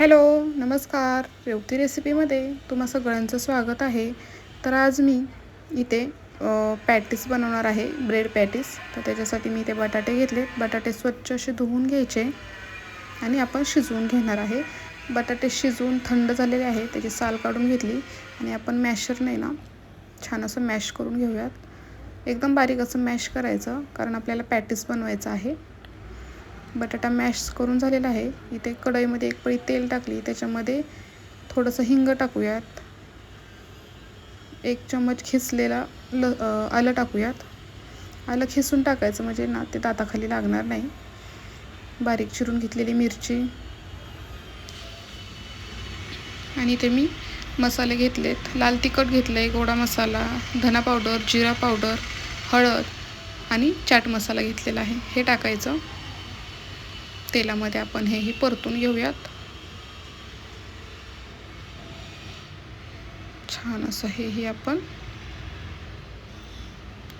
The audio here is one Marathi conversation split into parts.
हॅलो नमस्कार. रेवती रेसिपीमध्ये तुम्हा सगळ्यांचं स्वागत आहे. तर आज मी इथे पॅटीस बनवणार आहे ब्रेड पॅटीस. तर त्याच्यासाठी मी इथे बटाटे घेतले. बटाटे स्वच्छ असे धुवून घ्यायचे आणि आपण शिजवून घेणार आहे. बटाटे शिजवून थंड झालेले आहे त्याची साल काढून घेतली आणि आपण मॅशर नाही ना छान असं मॅश करून घेऊयात. एकदम बारीक असं मॅश करायचं कारण आपल्याला पॅटीस बनवायचं आहे. बटाटा मॅश करून झालेला आहे. इथे कढईमध्ये एक पळी तेल टाकली त्याच्यामध्ये थोडंसं हिंग टाकूयात. एक चम्मच खिसलेला ल आलं टाकूयात. आलं खिसून टाकायचं म्हणजे ना ते दाताखाली लागणार नाही. बारीक चिरून घेतलेली मिरची. आणि ते मी मसाले घेतलेत. लाल तिखट घेतलं आहे गोडा मसाला धना पावडर जिरा पावडर हळद आणि चाट मसाला घेतलेला आहे. हे टाकायचं. तेलामध्ये आपण हेही परतून घेऊयात. छान असं हेही आपण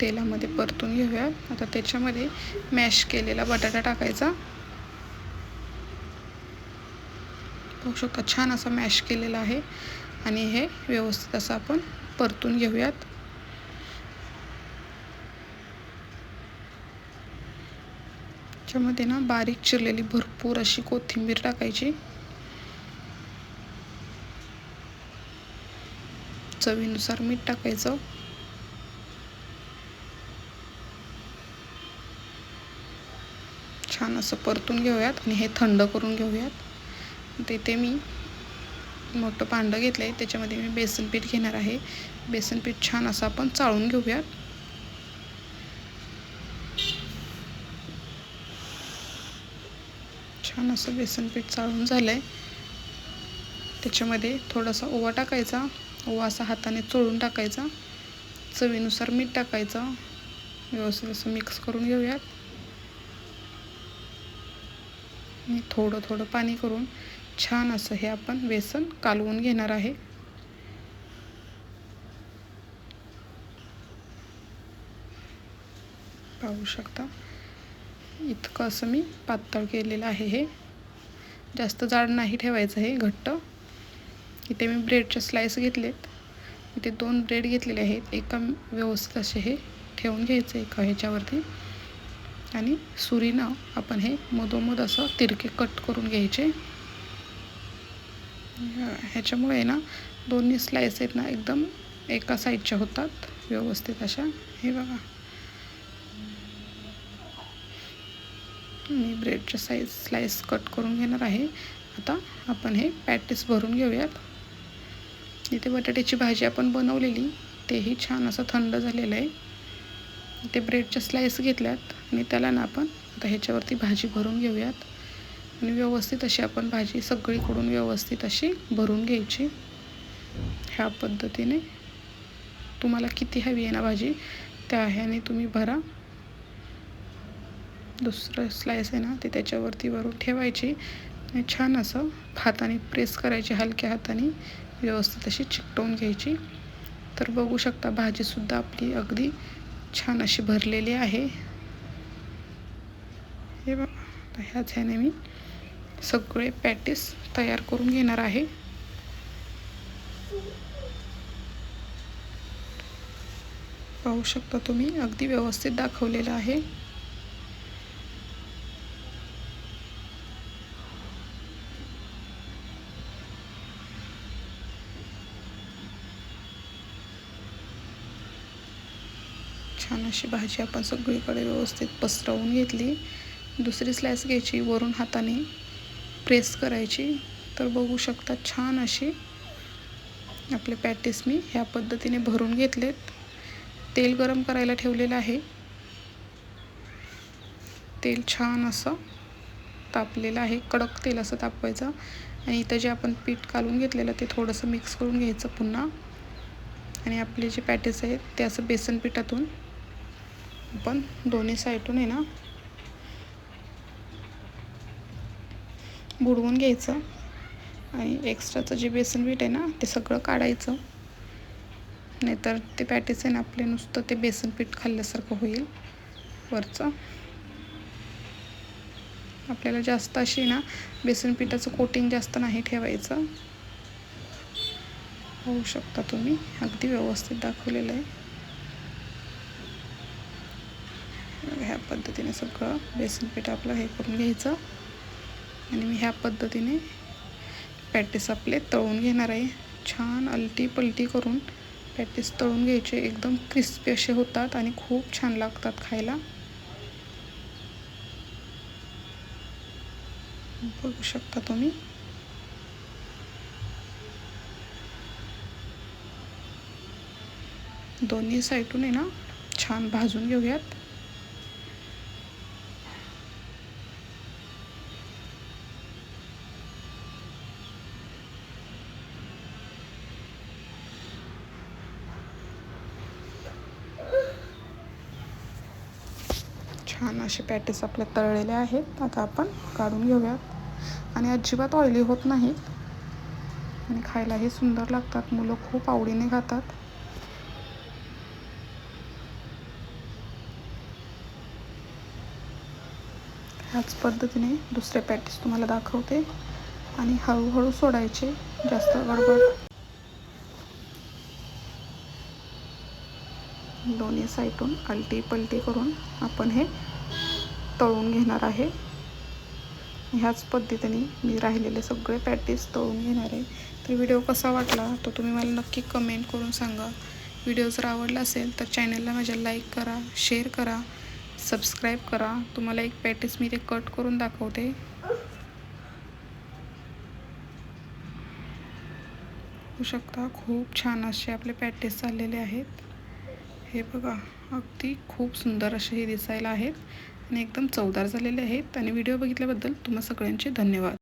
तेलामध्ये परतून घेऊयात. आता त्याच्यामध्ये मॅश केलेला बटाटा टाकायचा. बघू शकता छान असा मॅश केलेला आहे. आणि हे व्यवस्थित असं आपण परतून घेऊयात. त्याच्यामध्ये ना बारीक चिरलेली भरपूर अशी कोथिंबीर टाकायची. चवीनुसार मीठ टाकायचं. छान असं परतून घेऊयात आणि हे थंड करून घेऊयात. तेथे मी मोठं पांडं घेतलं आहे त्याच्यामध्ये मी बेसन पीठ घेणार आहे. बेसन पीठ छान असं आपण चाळून घेऊयात. छान असं बेसन पीठ चाळून झालं आहे त्याच्यामध्ये थोडासा ओवा टाकायचा. ओवा असा हाताने चोळून टाकायचा. चवीनुसार मीठ टाकायचं. व्यवस्थित असं मिक्स करून घेऊयात. आणि थोडं थोडं पाणी करून छान असं हे आपण बेसन कालवून घेणार आहे. पाहू शकता? इतकं असं मी पातळ केलेलं आहे हे. जास्त जाड नाही ठेवायचं हे घट्ट. इथे मी ब्रेडचे स्लाईस घेतलेत. इथे दोन ब्रेड घेतलेले आहेत. एका व्यवस्थित असे हे ठेवून घ्यायचं एका ह्याच्यावरती. आणि सुरीनं आपण हे मधोमध असं तिरके कट करून घ्यायचे. ह्याच्यामुळे ना दोन्ही स्लाईस आहेत ना एकदम एका साईडच्या होतात. व्यवस्थित अशा. हे बघा. मी ब्रेडच्या साईज स्लाईस कट करून घेणार आहे. आता आपण हे पॅटीस भरून घेऊयात. इथे बटाट्याची भाजी आपण बनवलेली तेही छान असं थंड झालेलं आहे. ते ब्रेडच्या स्लाईस घेतल्यात आणि त्याला ना आपण आता ह्याच्यावरती भाजी भरून घेऊयात. आणि व्यवस्थित अशी आपण भाजी सगळीकडून व्यवस्थित अशी भरून घ्यायची. ह्या पद्धतीने तुम्हाला किती हवी आहे ना भाजी त्या ह्याने तुम्ही भरा. दुसरं स्लाईस आहे ना ते त्याच्यावरती वरून ठेवायची. आणि छान असं हाताने प्रेस करायची हलक्या हाताने व्यवस्थित अशी चिकटवून घ्यायची. तर बघू शकता भाजीसुद्धा आपली अगदी छान अशी भरलेली आहे. हे बघा ह्याच ह्याने मी सगळे पॅटीस तयार करून घेणार आहे. पाहू शकता तुम्ही अगदी व्यवस्थित दाखवलेलं आहे. छान अशी भाजी आपण सगळीकडे व्यवस्थित पसरवून घेतली. दुसरी स्लाइस घ्यायची वरून हाताने प्रेस करायची. तर बघू शकता छान अशी आपले पॅटीस मी ह्या पद्धतीने भरून घेतलेत. तेल गरम करायला ठेवलेलं आहे. तेल छान असं तापलेलं आहे. कडक तेल असं तापवायचं. आणि इथं जे आपण पीठ कालून घेतलेलं ते थोडंसं मिक्स करून घ्यायचं पुन्हा. आणि आपले जे पॅटीस आहेत ते असं बेसन पिठातून आपण दोन्ही साईडून आहे ना बुडवून घ्यायचं. आणि एक्स्ट्राचं जे बेसन पीठ आहे ना ते सगळं काढायचं. नाहीतर ते पॅटीस आहे ना आपले नुसतं ते बेसन पीठ खाल्ल्यासारखं होईल वरचं. आपल्याला जास्त अशी ना बेसन पिठाचं कोटिंग जास्त नाही ठेवायचं. होऊ शकता तुम्ही. अगदी व्यवस्थित दाखवलेलं आहे. ह्या पद्धतीने सगळं बेसन पीठ आपलं हे करून घ्यायचं. आणि मी ह्या पद्धतीने पॅटीस आपले तळून घेणार आहे. छान अलटी पलटी करून पॅटीस तळून घ्यायचे. एकदम क्रिस्पी असे होतात आणि खूप छान लागतात खायला. बघू शकता तुम्ही. दोन्ही साईडून आहे ना छान भाजून घेऊयात. छान असे पॅटीस आपल्या तळलेले आहेत. आता आपण काढून घेऊयात आणि अजिबात ऑइली होत नाहीत. आणि खायलाही सुंदर लागतात. मुलं खूप आवडीने खातात. ह्याच पद्धतीने दुसरे पॅटीस तुम्हाला दाखवते. आणि हळूहळू सोडायचे. जास्त गडबड. दोन्ही साईडून अलटी पलटी करून आपण हे तळून घेणार आहे. ह्याच पद्धतीने मी राहिलेले सगळे पॅटीस तळून घेणार आहे. तर व्हिडिओ कसा वाटला तो तुम्ही मला नक्की कमेंट करून सांगा. व्हिडिओ जर आवडला असेल तर चॅनलला माझ्या लाईक करा शेअर करा सबस्क्राईब करा. तुम्हाला एक पॅटीस मी ते कट करून दाखवते. होऊ शकता खूप छान असे आपले पॅटीस चाललेले आहेत. हे बघा अगदी खूप सुंदर असे हे दिसायला आहेत. एकदम चवदार झालेले आहेत आणि व्हिडिओ बघितल्याबद्दल तुम्हा सगळ्यांचे धन्यवाद.